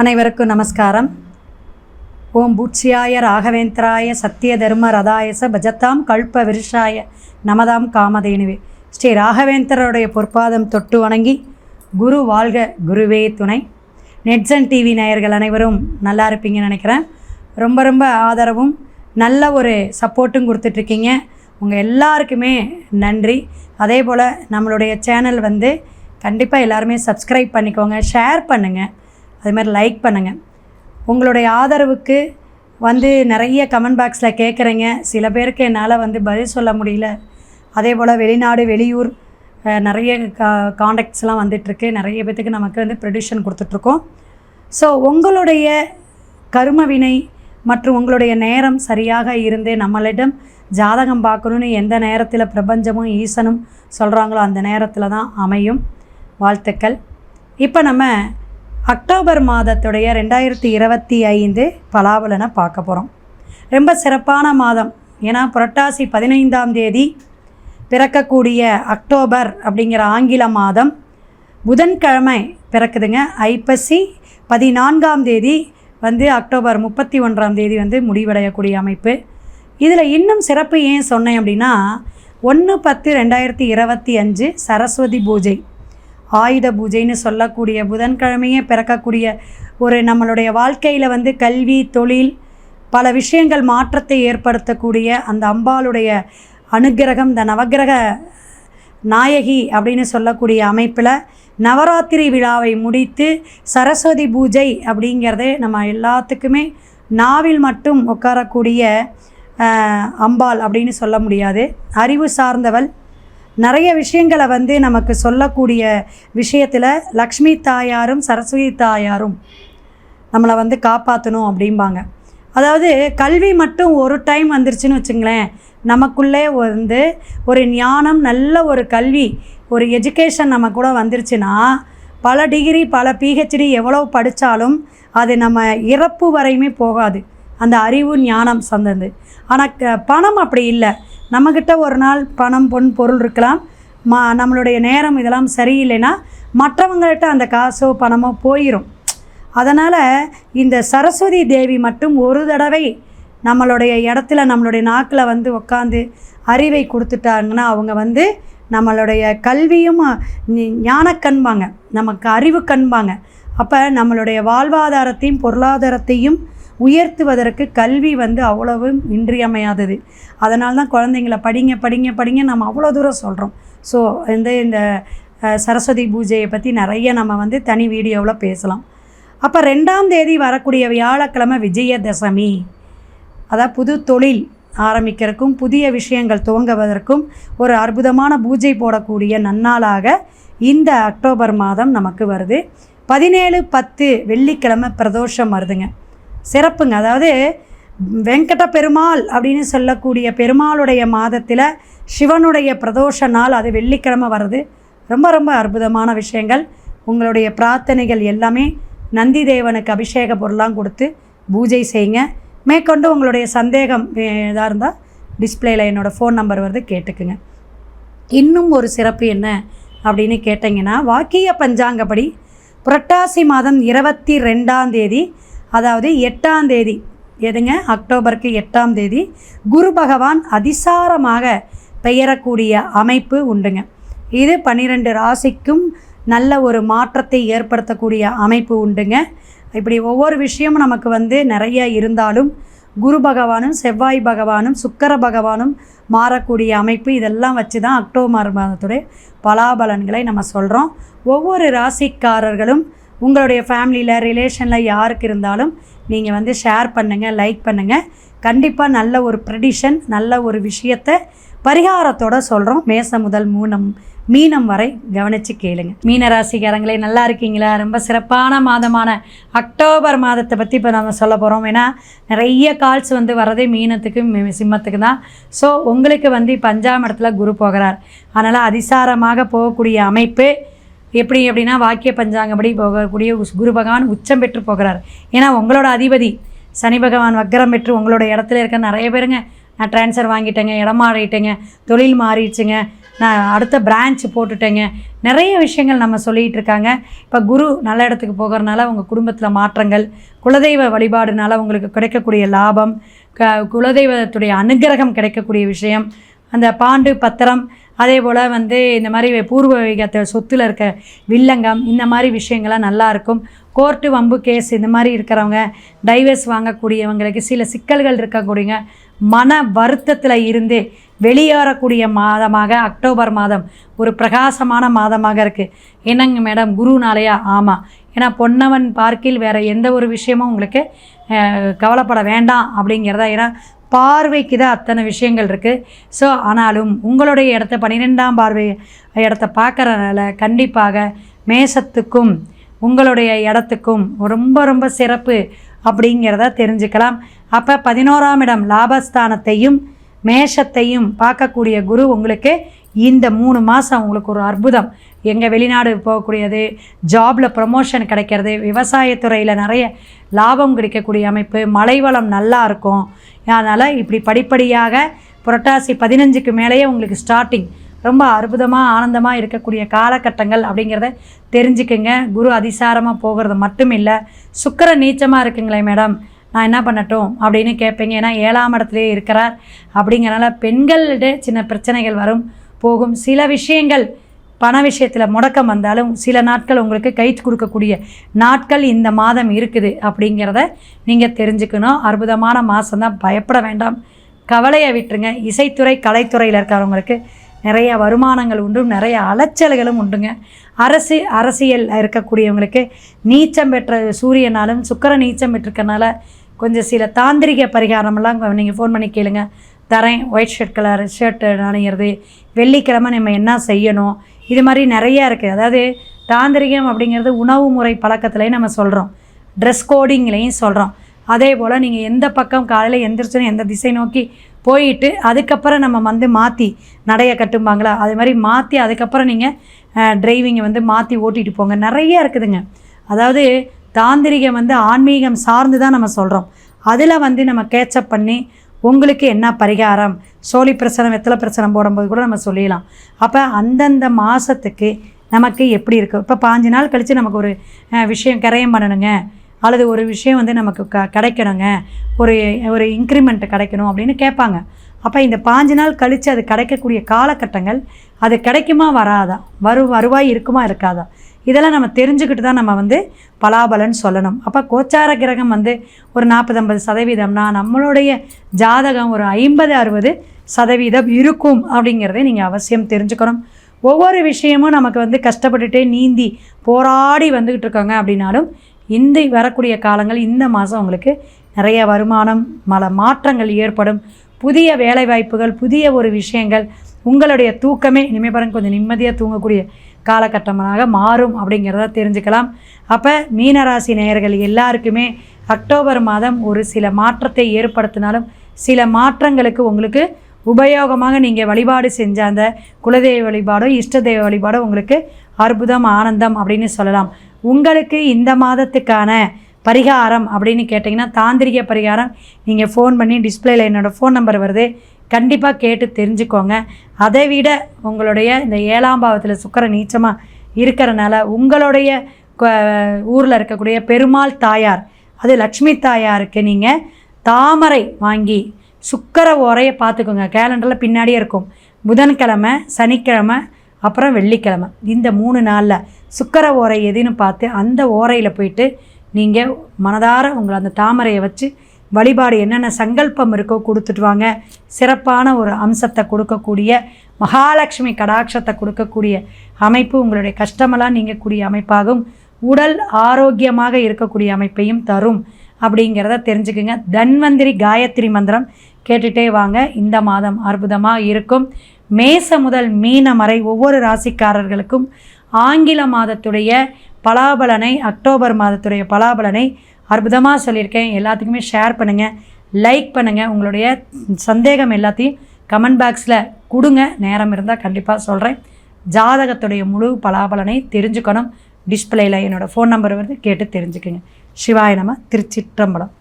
அனைவருக்கும் நமஸ்காரம். ஓம் பூட்சியாய ராகவேந்திராய சத்திய தர்ம ரதாயச பஜத்தாம் கல்ப விருஷாய நமதாம் காமதேனுவே. ஸ்ரீ ராகவேந்திரருடைய பொற்பாதம் தொட்டு வணங்கி குரு வாழ்க குருவே துணை. நெட்சன் டிவி நேயர்கள் அனைவரும் நல்லா இருப்பீங்கன்னு நினைக்கிறேன். ரொம்ப ரொம்ப ஆதரவும் நல்ல ஒரு சப்போர்ட்டும் கொடுத்துட்ருக்கீங்க. உங்கள் எல்லாருக்குமே நன்றி. அதே போல் நம்மளுடைய சேனல் வந்து கண்டிப்பாக எல்லாருமே சப்ஸ்கிரைப் பண்ணிக்கோங்க ஷேர் பண்ணுங்கள் அது மாதிரி லைக் பண்ணுங்கள் உங்களுடைய ஆதரவுக்கு வந்து நிறைய கமெண்ட் பாக்ஸில் கேட்குறீங்க சில பேருக்கு என்னால் வந்து பதில் சொல்ல முடியல. அதே போல் வெளிநாடு வெளியூர் நிறைய கா காண்டாக்ட்ஸ்லாம் வந்துட்டுருக்கு. நிறைய பேத்துக்கு நமக்கு வந்து ப்ரொடியூஷன் கொடுத்துட்ருக்கோம் ஸோ உங்களுடைய கரும வினை மற்றும் உங்களுடைய நேரம் சரியாக இருந்து நம்மளிடம் ஜாதகம் பார்க்கணுன்னு எந்த நேரத்தில் பிரபஞ்சமும் ஈசனும் சொல்கிறாங்களோ அந்த நேரத்தில் தான் அமையும். வாழ்த்துக்கள். இப்போ நம்ம அக்டோபர் மாதத்துடைய ரெண்டாயிரத்தி இருபத்தி ஐந்து பலாபலனை பார்க்க போகிறோம் ரொம்ப சிறப்பான மாதம். ஏன்னா புரட்டாசி பதினைந்தாம் தேதி பிறக்கக்கூடிய அக்டோபர் அப்படிங்கிற ஆங்கில மாதம் புதன்கிழமை பிறக்குதுங்க. ஐப்பசி பதினான்காம் தேதி வந்து அக்டோபர் முப்பத்தி ஒன்றாம் தேதி வந்து முடிவடையக்கூடிய அமைப்பு. இதில் இன்னும் சிறப்பு ஏன் சொன்னேன் அப்படின்னா ஒன்று பத்து ரெண்டாயிரத்தி இருபத்தி அஞ்சு சரஸ்வதி பூஜை. ஆயுத பூஜைன்னு சொல்லக்கூடிய புதன்கிழமையே பிறக்கக்கூடிய ஒரு நம்மளுடைய வாழ்க்கையில் வந்து கல்வி தொழில் பல விஷயங்கள் மாற்றத்தை ஏற்படுத்தக்கூடிய அந்த அம்பாளுடைய அனுக்கிரகம் இந்த நவக்கிரக நாயகி அப்படின்னு சொல்லக்கூடிய அமைப்பில் நவராத்திரி விழாவை முடித்து சரஸ்வதி பூஜை அப்படிங்கிறதே நம்ம எல்லாத்துக்குமே நாவில் மட்டும் உட்காரக்கூடிய அம்பாள் அப்படின்னு சொல்ல முடியாது. அறிவு சார்ந்தவள் நிறைய விஷயங்களை வந்து நமக்கு சொல்லக்கூடிய விஷயத்தில் லக்ஷ்மி தாயாரும் சரஸ்வதி தாயாரும் நம்மளை வந்து காப்பாற்றணும் அப்படிம்பாங்க. அதாவது கல்வி மட்டும் ஒரு டைம் வந்துருச்சுன்னு வச்சுங்களேன் நமக்குள்ளே வந்து ஒரு ஞானம் நல்ல ஒரு கல்வி ஒரு எஜுகேஷன் நம்ம கூட வந்துருச்சுன்னா பல டிகிரி பல பிஹெச்டி எவ்வளோ படித்தாலும் அது நம்ம இறப்பு வரையுமே போகாது. அந்த அறிவு ஞானம் சந்தது ஆனால் க- பணம் அப்படி இல்லை. நம்மக்கிட்ட ஒரு நாள் பணம் பொன் பொருள் இருக்கலாம். மா நம்மளுடைய நேரம் இதெல்லாம் சரியில்லைன்னா மற்றவங்கள்ட்ட அந்த காசோ பணமோ போயிடும் அதனால் இந்த சரஸ்வதி தேவி மட்டும் ஒரு தடவை நம்மளுடைய இடத்துல நம்மளுடைய நாக்கில் வந்து உட்காந்து அறிவை கொடுத்துட்டாங்கன்னா அவங்க வந்து நம்மளுடைய கல்வியும் ஞானக்கண்பாங்க நமக்கு அறிவு கண்பாங்க. அப்போ நம்மளுடைய வாழ்வாதாரத்தையும் பொருளாதாரத்தையும் உயர்த்துவதற்கு கல்வி வந்து அவ்வளவு இன்றியமையாதது. அதனால தான் குழந்தைங்கள படிங்க படிங்க படிங்க நம்ம அவ்வளோ தூரம் சொல்கிறோம் ஸோ இந்த இந்த சரஸ்வதி பூஜையை பற்றி நிறைய நம்ம வந்து தனி வீடியோவில் பேசலாம். அப்போ ரெண்டாம் தேதி வரக்கூடிய வியாழக்கிழமை விஜயதசமி. அதாவது புது தொழில் ஆரம்பிக்கிறதுக்கும் புதிய விஷயங்கள் துவங்குவதற்கும் ஒரு அற்புதமான பூஜை போடக்கூடிய நன்னாளாக இந்த அக்டோபர் மாதம் நமக்கு வருது. பதினேழு பத்து வெள்ளிக்கிழமை பிரதோஷம் வருதுங்க. சிறப்புங்க. அதாவது வெங்கட பெருமாள் அப்படின்னு சொல்லக்கூடிய பெருமாளுடைய மாதத்தில் சிவனுடைய பிரதோஷ நாள் அது வெள்ளிக்கிழமை வருது ரொம்ப ரொம்ப அற்புதமான விஷயங்கள். உங்களுடைய பிரார்த்தனைகள் எல்லாமே நந்தி தேவனுக்கு அபிஷேக பொருளாம் கொடுத்து பூஜை செய்யுங்க. மேற்கொண்டு உங்களுடைய சந்தேகம் இதாக இருந்தால் டிஸ்பிளேயில் என்னோடய ஃபோன் நம்பர் வருது கேட்டுக்குங்க. இன்னும் ஒரு சிறப்பு என்ன அப்படின்னு கேட்டிங்கன்னா வாக்கிய பஞ்சாங்கப்படி புரட்டாசி மாதம் இருபத்தி ரெண்டாம் தேதி அதாவது எட்டாம் தேதி எதுங்க? அக்டோபருக்கு எட்டாம் தேதி குரு பகவான் அதிசாரமாக பெயரக்கூடிய அமைப்பு உண்டுங்க. இது பன்னிரெண்டு ராசிக்கும் நல்ல ஒரு மாற்றத்தை ஏற்படுத்தக்கூடிய அமைப்பு உண்டுங்க. இப்படி ஒவ்வொரு விஷயமும் நமக்கு வந்து நிறைய இருந்தாலும் குரு பகவானும் செவ்வாய் பகவானும் சுக்கர பகவானும் மாறக்கூடிய அமைப்பு இதெல்லாம் வச்சு தான் அக்டோபர் மாதத்துடைய பலாபலன்களை நம்ம சொல்கிறோம் ஒவ்வொரு ராசிக்காரர்களும் உங்களுடைய ஃபேமிலியில் ரிலேஷனில் யாருக்கு இருந்தாலும் நீங்கள் வந்து ஷேர் பண்ணுங்கள் லைக் பண்ணுங்கள் கண்டிப்பாக நல்ல ஒரு ப்ரெடிஷன் நல்ல ஒரு விஷயத்தை பரிகாரத்தோட சொல்கிறோம் மேசம் முதல் மூணம் மீனம் வரை கவனித்து கேளுங்க. மீன ராசிக்காரங்களே நல்லா இருக்கீங்களா? ரொம்ப சிறப்பான மாதமான அக்டோபர் மாதத்தை பற்றி இப்போ நம்ம சொல்ல போகிறோம் ஏன்னா நிறைய கால்ஸ் வந்து வரதே மீனத்துக்கு சிம்மத்துக்கு தான். ஸோ உங்களுக்கு வந்து இப்போ அஞ்சாம் இடத்துல குரு போகிறார். அதனால் அதிசாரமாக போகக்கூடிய அமைப்பு எப்படி அப்படின்னா வாக்கிய பஞ்சாங்கப்படி போகக்கூடிய குரு பகவான் உச்சம் பெற்று போகிறார். ஏன்னா உங்களோட அதிபதி சனி பகவான் வக்கரம் பெற்று உங்களோட இடத்துல இருக்க நிறைய பேருங்க நான் ட்ரான்ஸ்ஃபர் வாங்கிட்டேங்க இடம் மாறிட்டேங்க தொழில் மாறிடுச்சுங்க நான் அடுத்த பிரான்ச் போட்டுட்டேங்க நிறைய விஷயங்கள் நம்ம சொல்லிகிட்டு இருக்காங்க. இப்போ குரு நல்ல இடத்துக்கு போகிறனால உங்கள் குடும்பத்தில் மாற்றங்கள் குலதெய்வ வழிபாடுனால உங்களுக்கு கிடைக்கக்கூடிய லாபம் க குலதெய்வத்துடைய அனுகிரகம் கிடைக்கக்கூடிய விஷயம் அந்த பாண்டு பத்திரம் அதே போல் வந்து இந்த மாதிரி பூர்வீகத்தை சொத்தில் இருக்க வில்லங்கம் இந்த மாதிரி விஷயங்கள்லாம் நல்லாயிருக்கும். கோர்ட்டு வம்பு கேஸ் இந்த மாதிரி இருக்கிறவங்க டைவர்ஸ் வாங்கக்கூடியவங்களுக்கு சில சிக்கல்கள் இருக்கக்கூடியங்க மன வருத்தத்தில் இருந்து வெளியேறக்கூடிய மாதமாக அக்டோபர் மாதம் ஒரு பிரகாசமான மாதமாக இருக்குது என்னங்க மேடம் குருனாலையா? ஆமாம் ஏன்னா பொன்னவன் பார்க்கில் வேறு எந்த ஒரு விஷயமும் உங்களுக்கு கவலைப்பட வேண்டாம் அப்படிங்கிறதா. ஏன்னா பார்வைக்கு தான் அத்தனை விஷயங்கள் இருக்குது ஸோ ஆனாலும் உங்களுடைய இடத்த பன்னிரெண்டாம் பார்வை இடத்த பார்க்குறதுனால கண்டிப்பாக மேசத்துக்கும் உங்களுடைய இடத்துக்கும் ரொம்ப ரொம்ப சிறப்பு அப்படிங்கிறத தெரிஞ்சுக்கலாம். அப்போ பதினோராம் இடம் லாபஸ்தானத்தையும் மேஷத்தையும் பார்க்கக்கூடிய குரு உங்களுக்கு இந்த மூணு மாதம் உங்களுக்கு ஒரு அற்புதம். எங்கள் வெளிநாடு போகக்கூடியது ஜாபில் ப்ரமோஷன் கிடைக்கிறது விவசாயத்துறையில் நிறைய லாபம் கிடைக்கக்கூடிய அமைப்பு மலைவளம் நல்லா இருக்கும். அதனால் இப்படி படிப்படியாக புரட்டாசி பதினஞ்சுக்கு மேலேயே உங்களுக்கு ஸ்டார்டிங் ரொம்ப அற்புதமாக ஆனந்தமாக இருக்கக்கூடிய காலகட்டங்கள் அப்படிங்கிறத தெரிஞ்சுக்குங்க. குரு அதிசாரமாக போகிறது மட்டும் இல்லை. சுக்கர நீச்சமாக இருக்குங்களே மேடம். நான் என்ன பண்ணட்டும் அப்படின்னு கேட்பீங்க. ஏன்னா ஏழாம் இடத்துலேயே இருக்கிறார். அப்படிங்கிறனால பெண்களிட சின்ன பிரச்சனைகள் வரும். போகும். சில விஷயங்கள் பண விஷயத்தில் முடக்கம் வந்தாலும் சில நாட்கள் உங்களுக்கு கை கொடுக்கக்கூடிய நாட்கள் இந்த மாதம் இருக்குது அப்படிங்கிறத நீங்கள் தெரிஞ்சுக்கணும். அற்புதமான மாதம் தான். பயப்பட வேண்டாம். கவலையை விட்டுருங்க. இசைத்துறை கலைத்துறையில் இருக்கிறவங்களுக்கு நிறைய வருமானங்கள் உண்டு. நிறைய அலைச்சல்களும் உண்டுங்க. அரசு அரசியல் இருக்கக்கூடியவங்களுக்கு நீச்சம் பெற்ற சூரியனாலும் சுக்கர நீச்சம் பெற்றிருக்கனால கொஞ்சம் சில தாந்திரிக பரிகாரமெல்லாம் நீங்கள் ஃபோன் பண்ணி கேளுங்கள் தரேன். ஒயிட் ஷர்ட் கலர் ஷர்ட்டு நனைகிறது வெள்ளிக்கிழமை நம்ம என்ன செய்யணும்? இது மாதிரி நிறையா இருக்குது அதாவது தாந்திரிகம் அப்படிங்கிறது உணவு முறை பழக்கத்துலேயும் நம்ம சொல்கிறோம் ட்ரெஸ் கோடிங்லேயும் சொல்கிறோம் அதே போல் நீங்கள் எந்த பக்கம் காலையில் எந்திரிச்சோன்னு எந்த திசை நோக்கி போயிட்டு அதுக்கப்புறம் நம்ம வந்து மாற்றி நடைய கட்டும்பாங்களா? அது மாதிரி மாற்றி அதுக்கப்புறம் நீங்கள் டிரைவிங்கை வந்து மாற்றி ஓட்டிகிட்டு போங்க. நிறைய இருக்குதுங்க. அதாவது தாந்திரிகம் வந்து ஆன்மீகம் சார்ந்து தான் நம்ம சொல்கிறோம் அதில் வந்து நம்ம கேச்சப் பண்ணி உங்களுக்கு என்ன பரிகாரம்? சோழி பிரசனம் வெத்தலை பிரசனம் போடும்போது கூட நம்ம சொல்லிடலாம். அப்போ அந்தந்த மாதத்துக்கு நமக்கு எப்படி இருக்குது இப்போ பாஞ்சு நாள் கழித்து நமக்கு ஒரு விஷயம் கரையம் பண்ணணுங்க. அல்லது ஒரு விஷயம் வந்து நமக்கு க கிடைக்கணுங்க. ஒரு ஒரு இன்க்ரிமெண்ட் கிடைக்கணும் அப்படின்னு கேட்பாங்க. அப்போ இந்த பாஞ்சு நாள் கழித்து அது கிடைக்கக்கூடிய காலகட்டங்கள் அது கிடைக்குமா வராதா? வரு வருவாய் இருக்குமா இருக்காதா? இதெல்லாம் நம்ம தெரிஞ்சுக்கிட்டு தான் நம்ம வந்து பலாபலன் சொல்லணும். அப்போ கோச்சார கிரகம் வந்து ஒரு நாற்பது ஐம்பது சதவீதம்னா நம்மளுடைய ஜாதகம் ஒரு ஐம்பது அறுபது சதவீதம் இருக்கும் அப்படிங்கிறத நீங்கள் அவசியம் தெரிஞ்சுக்கணும். ஒவ்வொரு விஷயமும் நமக்கு வந்து கஷ்டப்பட்டுட்டே நீந்தி போராடி வந்துக்கிட்டு இருக்காங்க அப்படின்னாலும் இந்த வரக்கூடிய காலங்கள் இந்த மாதம் உங்களுக்கு நிறைய வருமானம் மல மாற்றங்கள் ஏற்படும். புதிய வேலைவாய்ப்புகள் புதிய ஒரு விஷயங்கள் உங்களுடைய தூக்கமே இனிமேல் பாருங்க கொஞ்சம் நிம்மதியாக தூங்கக்கூடிய காலகட்டமாக மாறும் அப்படிங்கிறத தெரிஞ்சுக்கலாம். அப்போ மீனராசி நேயர்கள் எல்லாருக்குமே அக்டோபர் மாதம் ஒரு சில மாற்றத்தை ஏற்படுத்தினாலும் சில மாற்றங்களுக்கு உங்களுக்கு உபயோகமாக நீங்கள் வழிபாடு செஞ்ச அந்த குலதெய்வ வழிபாடோ இஷ்ட தெய்வ வழிபாடோ உங்களுக்கு அற்புதம் ஆனந்தம் அப்படின்னு சொல்லலாம். உங்களுக்கு இந்த மாதத்துக்கான பரிகாரம் அப்படின்னு கேட்டிங்கன்னா தாந்திரிக பரிகாரம். நீங்கள் ஃபோன் பண்ணி டிஸ்பிளேயில் என்னோடய ஃபோன் நம்பர் வருது. கண்டிப்பாக கேட்டு தெரிஞ்சுக்கோங்க. அதை விட உங்களுடைய இந்த ஏழாம் பாவத்தில் சுக்கர நீச்சமாக இருக்கிறனால உங்களுடைய ஊரில் இருக்கக்கூடிய பெருமாள் தாயார் அது லக்ஷ்மி தாயாருக்கு நீங்கள் தாமரை வாங்கி சுக்கர ஓரையை பார்த்துக்கோங்க. கேலண்டரில் பின்னாடியே இருக்கும். புதன்கிழமை சனிக்கிழமை அப்புறம் வெள்ளிக்கிழமை. இந்த மூணு நாளில் சுக்கர ஓரை எதுன்னு பார்த்து அந்த ஓரையில் போயிட்டு நீங்கள் மனதார உங்களை அந்த தாமரையை வச்சு வழிபாடு என்னென்ன சங்கல்பம் இருக்கோ கொடுத்துட்டு வாங்க. சிறப்பான ஒரு அம்சத்தை கொடுக்கக்கூடிய மகாலட்சுமி கடாட்சத்தை கொடுக்கக்கூடிய அமைப்பு உங்களுடைய கஷ்டமெல்லாம் நீங்கக்கூடிய அமைப்பாகும். உடல் ஆரோக்கியமாக இருக்கக்கூடிய அமைப்பையும் தரும் அப்படிங்கிறத தெரிஞ்சுக்குங்க. தன்வந்திரி காயத்ரி மந்திரம் கேட்டுகிட்டே வாங்க. இந்த மாதம் அற்புதமாக இருக்கும். மேச முதல் மீன மறை ஒவ்வொரு ராசிக்காரர்களுக்கும் ஆங்கில மாதத்துடைய பலாபலனை அக்டோபர் மாதத்துடைய பலாபலனை அற்புதமாக சொல்லியிருக்கேன். எல்லாத்துக்குமே ஷேர் பண்ணுங்கள் லைக் பண்ணுங்கள் உங்களுடைய சந்தேகம் எல்லாத்தையும் கமெண்ட் பாக்ஸில் கொடுங்க. நேரம் இருந்தால் கண்டிப்பாக சொல்கிறேன் ஜாதகத்துடைய முழு பலாபலனை தெரிஞ்சுக்கணும். டிஸ்பிளேயில் என்னோடய ஃபோன் நம்பர் வந்து கேட்டு தெரிஞ்சுக்கோங்க. சிவாய நம்ம திருச்சிற்றம்பலம்.